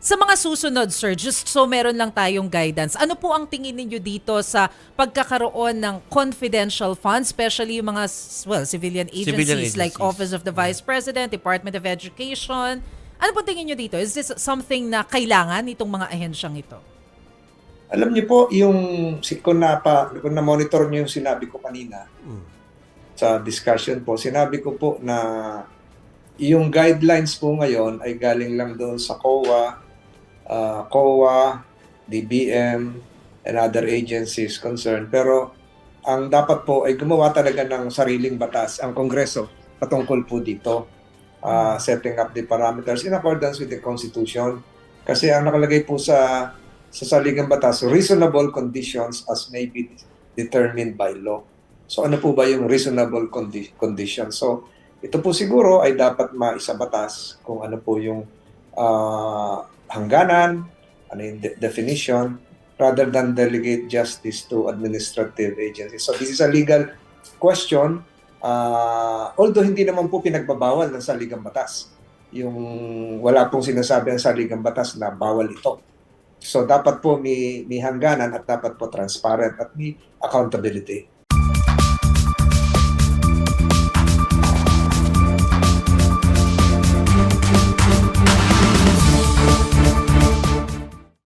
Sa mga susunod, sir, just so meron lang tayong guidance, ano po ang tingin ninyo dito sa pagkakaroon ng confidential funds, especially yung mga well, civilian agencies, Civilian like agencies. Office of the Vice President, Department of Education. Ano po tingin nyo dito? Is this something na kailangan itong mga ahensyang ito? Alam niyo po, yung si- kung, napa, kung na-monitor niyo yung sinabi ko kanina Mm. sa discussion po, sinabi ko po na yung guidelines po ngayon ay galing lang doon sa COA, uh, COA, DBM, and other agencies concerned. Pero ang dapat po ay gumawa talaga ng sariling batas ang Kongreso patungkol po dito. uh, setting up the parameters in accordance with the Constitution. Kasi ang nakalagay po sa sa saligang batas, reasonable conditions as may be determined by law. So ano po ba yung reasonable condi- conditions? So ito po siguro ay dapat maisabatas kung ano po yung ah, hangganan, ano yung de- definition, rather than delegate justice to administrative agencies. So this is a legal question, ah, although hindi naman po pinagbabawal ng saligang batas. Yung wala pong sinasabi ang saligang batas na bawal ito. So dapat po may, may hangganan at dapat po transparent at may accountability.